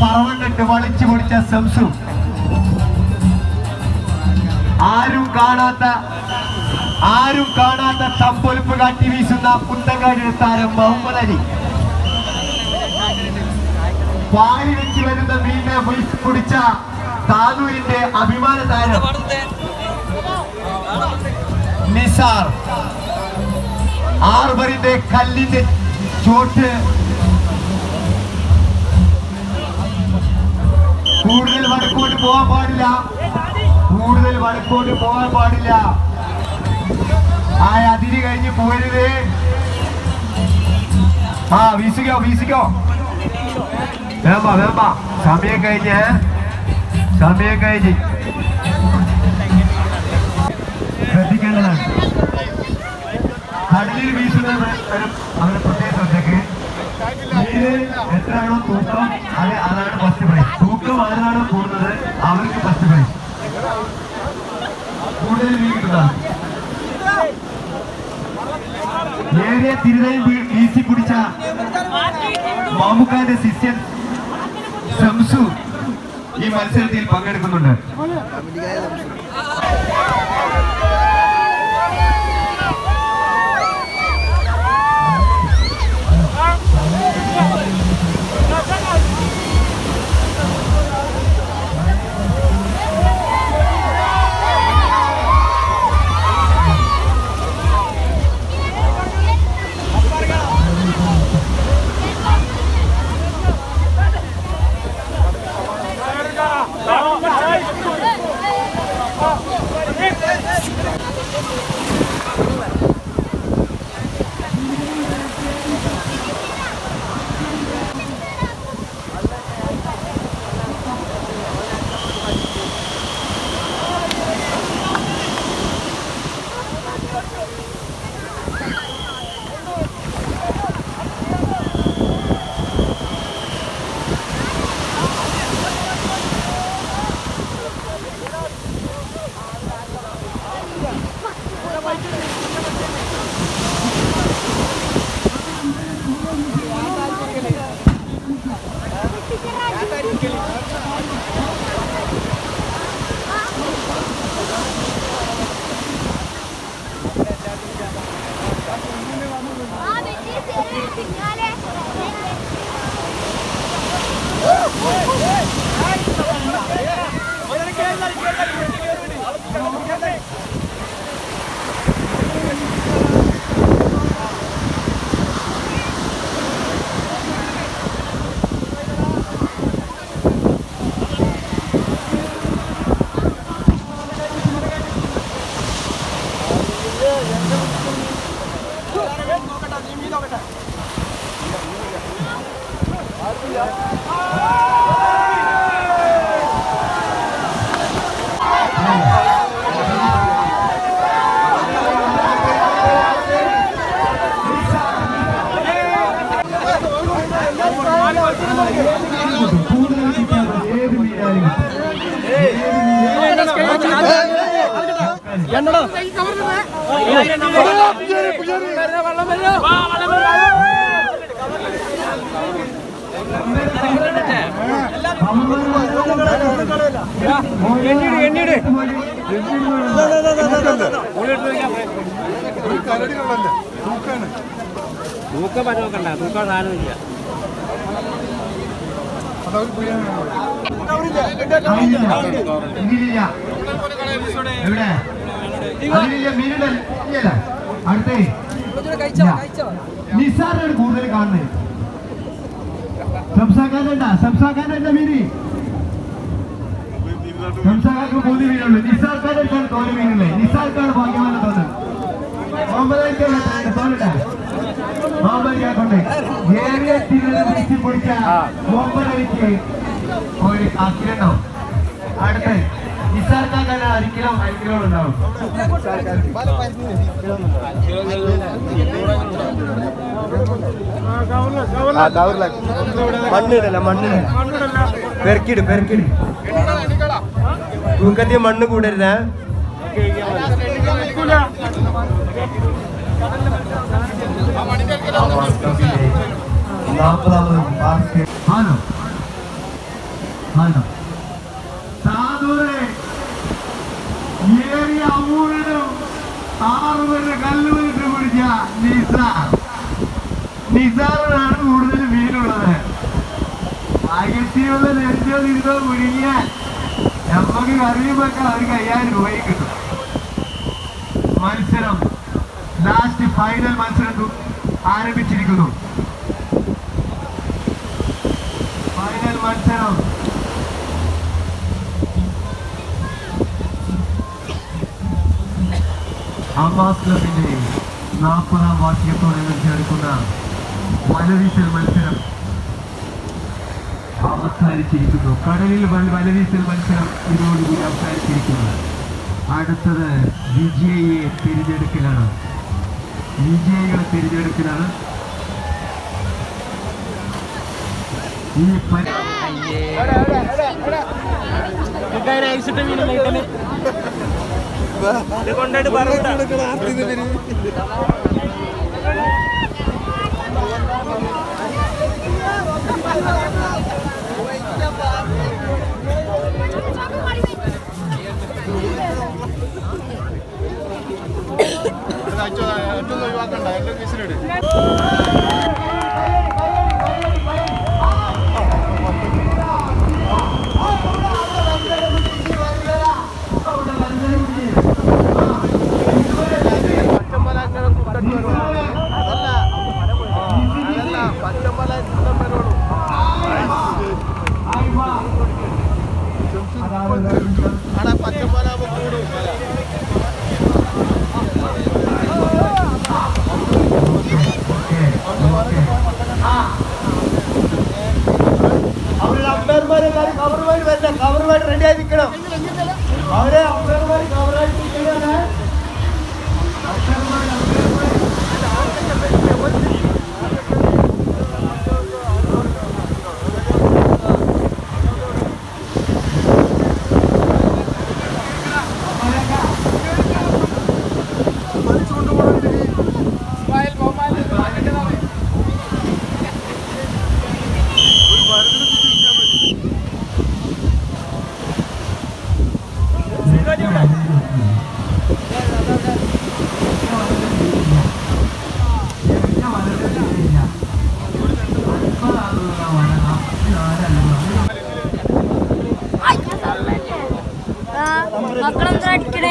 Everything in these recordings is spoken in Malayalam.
പറവണ്ടിട്ട് വളിച്ചു പൊടിച്ച സംസു ആരും കാണാത്ത ആരും കാണാത്ത തമ്പൊലിപ്പ് കാട്ടി വീശുന്ന പുത്തങ്കാടിയുടെ താരം മുഹമ്മദ് അലി. പാലി വെച്ച് വരുന്ന മീനെ വിളിച്ചു പിടിച്ച താനൂരിന്റെ അഭിമാന താരം നിസാർ. ആർബറിന്റെ കല്ലിന്റെ ചോട്ട് കൂടുതൽ വടക്കോട്ട് പോകാൻ പാടില്ല. കൂടുതൽ വടക്കോട്ട് പോകാൻ പാടില്ല. ആ അതിര് കഴിഞ്ഞ് പോരുത് ആ വീസിക്കോ വീസിക്കോ വേമ്പ വേമ്പ. സമയം കഴിഞ്ഞ് സമയം കഴിഞ്ഞ്. ശ്രദ്ധിക്കേണ്ടതാണ്. കടലിൽ വീശുന്നത് ഒരു അവരുടെ പ്രത്യേക ശ്രദ്ധയ്ക്ക്. മീന് എത്രയാണോ തൂക്കം അത് അതാണ് ഫസ്റ്റ് പ്രൈസ് തൂക്കം ആരാണ് കൂടുന്നത് അവർക്ക് ഫസ്റ്റ് പ്രൈസ് ഏറിയ തിരുതയും വീശി പിടിച്ച മാമുക്കാന്റെ ശിഷ്യൻ ശംസു ഈ മത്സരത്തിൽ പങ്കെടുക്കുന്നുണ്ട്. തൂക്കം പറ്റുമോക്കണ്ട തൂക്കം സാധനമില്ല ഇല്ല എവിടെ അടുത്തേ. നിസാറാണ് കൂടുതൽ കാണുന്നത്. സംസാക്കാനുണ്ട സംസാക്കാനുണ്ട മീന് സംസാക്കാർക്ക് മൂന്ന് മീനുള്ളൂ നിസാർക്കാർക്കാണ് തോൽ മീനുള്ളത്. നിസാർക്കാണ് ഭാഗ്യമാണ് തോന്നുന്നത് മുഹമ്മദ് തോന്നട്ടെ മുഹമ്മദ് ഒരു ഏറിയ തിരുവല്ല പിടിച്ച് പൊടിച്ച മുഹമ്മദ് അലിക്ക് ഒരു അക്കിരണോ അടുത്ത് നിസാർക്കാക്കാണ് അരിക്കിലോ അരിക്കിലോ ഉണ്ടാവും മണ്ണിടല്ല മണ്ണിട പെരക്കിട് പെരക്കിട് തൂക്കത്തിൽ മണ്ണ് കൂടരുതേ നാൽപ്പതാമത് ആണോ ആണോ ആറുപേരുടെ കല്ലുവലിട്ട് പിടിച്ച നിസാർ. നിസാറിനാണ് കൂടുതൽ മീനുള്ളത് അകത്തിയുള്ള നെഞ്ചോ തിരിതോ കുടുങ്ങിയാൽ നമുക്ക് കറിയും വെക്കാൻ അവർക്ക് അയ്യായിരം രൂപയും കിട്ടും. മത്സരം ലാസ്റ്റ് ഫൈനൽ മത്സരം ആരംഭിച്ചിരിക്കുന്നു. ഫൈനൽ മത്സരം അമ്മാസ് ക്ലബിന്റെ നാൽപ്പതാം വാർഷികത്തോടനുബന്ധിച്ച് നടക്കുന്ന വലവീശൽ മത്സരം. അവസാനിച്ചിരിക്കുന്നു. കടലിൽ വലവീശൽ മത്സരം ഇതോടുകൂടി അവസാനിച്ചിരിക്കുന്നു. അടുത്തത് വിജയിയെ തിരഞ്ഞെടുക്കലാണ്. വിജയികളെ തിരഞ്ഞെടുക്കലാണ്. ഈ പരി- അവരുടെ അമ്പയർമാരെ കവറുമായിട്ട് വരില്ല കവറുമായിട്ട് റെഡി ആയി നിൽക്കണം അവരെ അമ്പയർമാർ കവറായിട്ട് ആ, അടി- അടിക്കണ മക്കളെ കൂടെ കൊ- ഞാൻ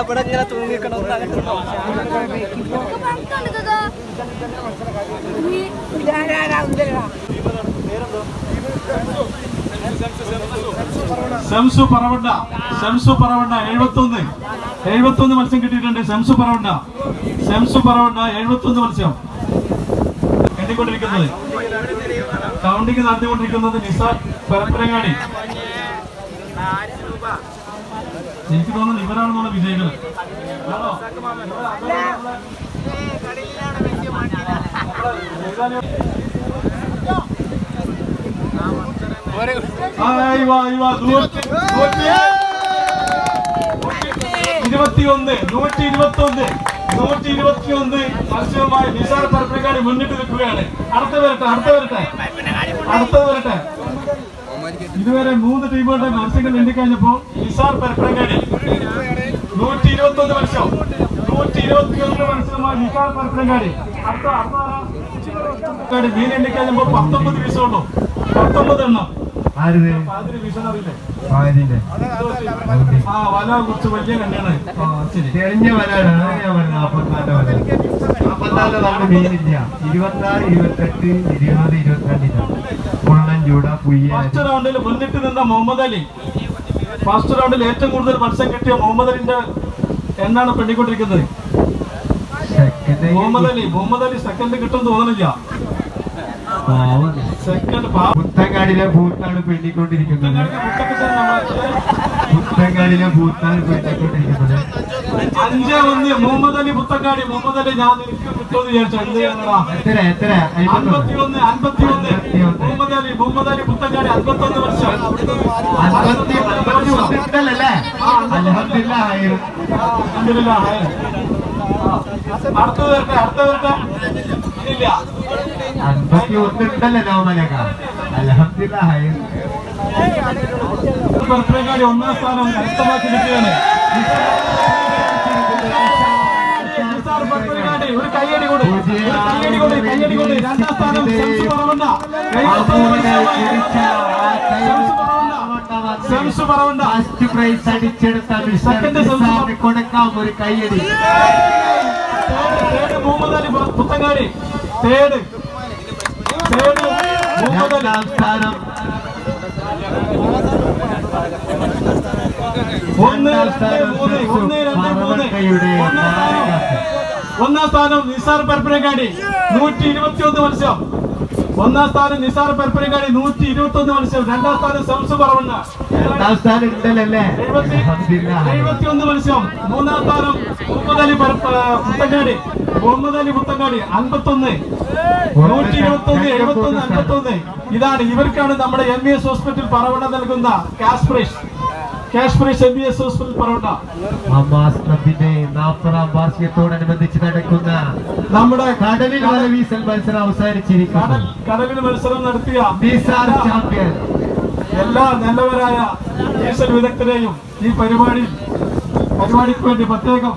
ഇവിടെ ഇങ്ങനെ തൂങ്ങിക്കണം ശംസു പറവണ്ട ശംസു പറവണ്ട എഴുപത്തൊന്ന്. എഴുപത്തൊന്ന് എഴുപത്തി മത്സ്യം കിട്ടിയിട്ടുണ്ട് ശംസു പറവണ്ട. ശംസു പറവണ്ട എഴുപത്തൊന്ന് മത്സ്യം എണ്ണിക്കൊണ്ടിരിക്കുന്നത് കൗണ്ടിങ് നടത്തിക്കൊണ്ടിരിക്കുന്നത് നിസാർ പരപ്പരങ്ങാടി എനിക്ക് തോന്നുന്നു ഇവരാണെന്നുള്ള വിജയികൾ ആണോ? ആയി വാ, ആയി വാ, നൂറ്റി- ഇരുപത്തിയൊന്ന് നൂറ്റി ഇരുപത്തി ഒന്ന് നൂറ്റി ഇരുപത്തി ഒന്ന് മത്സ്യവുമായി മുന്നിട്ട് നിൽക്കുകയാണ്. അടുത്ത വരട്ടെ അടുത്ത വരട്ടെ. അടുത്ത വരട്ടെ. ഇതുവരെ മൂന്ന് ടീമുകളുടെ മത്സ്യങ്ങൾ എണ്ണിക്കഴിഞ്ഞപ്പോ നിസാർ പരപ്പരങ്ങാടി നൂറ്റി ഇരുപത്തി ഒന്ന് മത്സ്യം നൂറ്റി ഇരുപത്തി ഒന്ന് മത്സ്യമായി നിസാർ പരപ്പരങ്ങാടി അടുത്ത അടുത്ത മീൻ എണ്ണിക്കഴിഞ്ഞപ്പോ പത്തൊമ്പത് പീസുള്ളൂ പത്തൊമ്പത് എണ്ണം ആരിത്? അതിന് വിഷൻ അറിയില്ലേ ഫാദിന്റെ ആ വലിയ കണ്ണാണ് ആ ശരി. തെളിഞ്ഞ വലാണ് അതാണ് ഞാൻ പറഞ്ഞത് നാപ്പത്തിനാലിന്റെ വല. നാപ്പത്തിനാലിന്റെ നമ്മുടെ മീനില്ല ഇരുപത്തിനാല് ഇരുപത്തെട്ട് ഇരുപത് ഇരുപത്തിരണ്ടില്ല മുള്ളൻ ചൂട പുയ്യ. ഫസ്റ്റ് റൗണ്ടിൽ മുന്നിട്ട് നിന്ന മുഹമ്മദ് അലി. ഫസ്റ്റ് റൗണ്ടിൽ ഏറ്റവും കൂടുതൽ മത്സരം കിട്ടിയ മുഹമ്മദ് അലിന്റെ എണ്ണാണ് പെണ്ണിക്കൊണ്ടിരിക്കുന്നത്? മുഹമ്മദ് അലി. മുഹമ്മദ് അലി സെക്കൻഡ് കിട്ടും തോന്നുന്നില്ല സെക്കൻഡ് പുത്തങ്കാടിലെ ഭൂത്താണ് പെണ്ണിക്കൊണ്ടിരിക്കുന്നത് പുത്തങ്കാടിലെ ഭൂത്താണ് പെണ്ണിക്കൊണ്ടിരിക്കുന്നത് അഞ്ചേ ഒന്ന് മുഹമ്മദ് അലി പുത്തക്കാടി മുഹമ്മദ് അലി ഞാൻ നിനക്ക് കിട്ടുമെന്ന് വിചാരിച്ചു. എന്ത് ചെയ്യാനാ എത്ര എത്ര? മുഹമ്മദ് അലി മുഹമ്മദ് അലി പുത്തങ്കാടി അൻപത്തൊന്ന് വർഷം. അൻപത്തി അൻപത്തി ഒന്നിട്ടല്ലേ അലഹമില്ല. അടുത്തത് വരട്ടെ വരട്ടെ. ഇല്ല. അൻപത്തി ഒന്നിട്ടല്ലേ ബർത്ത്ഡേക്കാടി ഒന്നാം സ്ഥാനം കരസ്ഥമാക്കി ബർത്ത്ഡേക്കാടി ഒരു കയ്യടി കൊടു. കയ്യടി കൊടു കയ്യടി കൊടു. രണ്ടാം സ്ഥാനം ശംസു പറവണ്ട ഫസ്റ്റ് പ്രൈസ് അടിച്ചെടുത്ത മിസ്റ്റർ കൊടുക്കാം ഒരു കയ്യടി. മുഹമ്മദ് അലി പുത്തങ്ങാടി. തേട്. തേട്. സ്ഥാനം ഒന്നാം സ്ഥാനം നിസാർ പരപ്പനങ്ങാടി നൂറ്റി ഇരുപത്തി ഒന്ന് മത്സ്യം ഒന്നാം സ്ഥാനം നിസാർ പരപ്പനങ്ങാടി നൂറ്റി ഇരുപത്തി ഒന്ന് മത്സ്യം രണ്ടാം സ്ഥാനം സംസ് പറവണ്ണ. രണ്ടാം സ്ഥാനം ഉണ്ടല്ലേ എഴുപത്തി അൽഹംദുലില്ലാ. എഴുപത്തി ഒന്ന് മത്സ്യം മൂന്നാം സ്ഥാനം മുഹമ്മദ് അലി പരപ്പ പുത്തങ്ങാടി. മുഹമ്മദ് അലി പുത്തങ്ങാടി അൻപത്തൊന്ന്. നൂറ്റി ഇരുപത്തി ഒന്ന് എഴുപത്തി ഒന്ന് അൻപത്തൊന്ന്. ഇതാണ് ഇവർക്കാണ് നമ്മുടെ M B S hospital Paravanna നൽകുന്ന cash prize cash prize M E S hospital Paravanna Hamas ക്ലബിന്റെ നാൽപ്പതാം വാർഷികത്തോടനുബന്ധിച്ച് നടക്കുന്ന നമ്മുടെ കടലിൽ വീസൽ മത്സരം അവസാനിച്ചിരിക്കുന്നു. കടലിൽ മത്സരം നടത്തിയ ചാമ്പ്യൻ. എല്ലാ നല്ലവരായ ഈശ്വര വിദഗ്ധരെയും ഈ പരിപാടി പരിപാടിക്ക് വേണ്ടി പ്രത്യേകം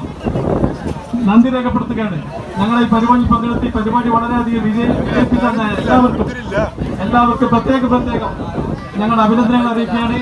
നന്ദി രേഖപ്പെടുത്തുകയാണ്. ഞങ്ങൾ ഈ പരിപാടി പങ്കെടുത്ത് ഈ പരിപാടി വളരെയധികം വിജയിപ്പിച്ചു വിജയിപ്പിച്ച എല്ലാവർക്കും എല്ലാവർക്കും പ്രത്യേക പ്രത്യേകം ഞങ്ങൾ അഭിനന്ദനങ്ങൾ അറിയിക്കുകയാണ്.